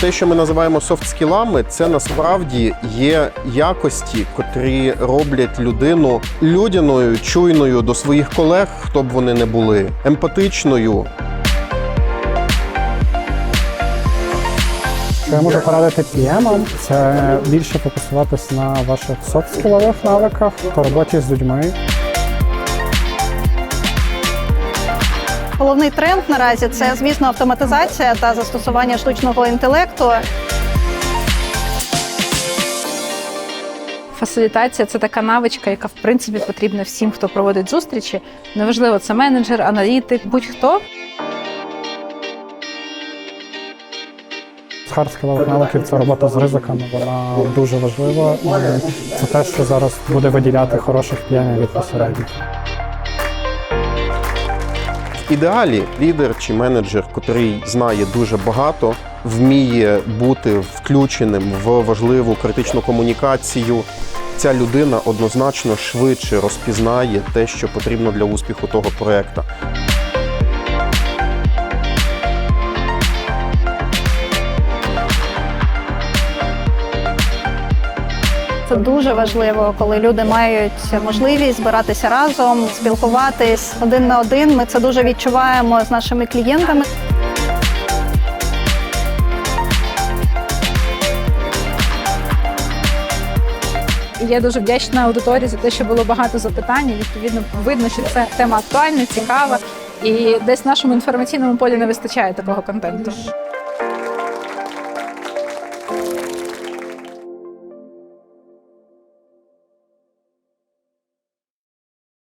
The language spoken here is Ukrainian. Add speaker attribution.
Speaker 1: Те, що ми називаємо софт-скілами, це насправді є якості, котрі роблять людину людяною, чуйною до своїх колег, хто б вони не були, емпатичною,
Speaker 2: Що я можу порадити PM, це більше фокусуватись на ваших софт-скілових навиках по роботі з людьми.
Speaker 3: Головний тренд наразі це, звісно, автоматизація та застосування штучного інтелекту.
Speaker 4: Фасилітація це така навичка, яка в принципі потрібна всім, хто проводить зустрічі. Неважливо, це менеджер, аналітик, будь-хто.
Speaker 2: Хардскілових навиків це робота з ризиками, вона дуже важлива. І це те, що зараз буде виділяти хороших п'янів від посередників.
Speaker 1: Ідеалі лідер чи менеджер, котрий знає дуже багато, вміє бути включеним в важливу критичну комунікацію. Ця людина однозначно швидше розпізнає те, що потрібно для успіху того проекту.
Speaker 3: Це дуже важливо, коли люди мають можливість збиратися разом, спілкуватись один на один. Ми це дуже відчуваємо з нашими клієнтами.
Speaker 4: Я дуже вдячна аудиторії за те, що було багато запитань. Відповідно, видно, що це тема актуальна, цікава, і десь в нашому інформаційному полі не вистачає такого контенту.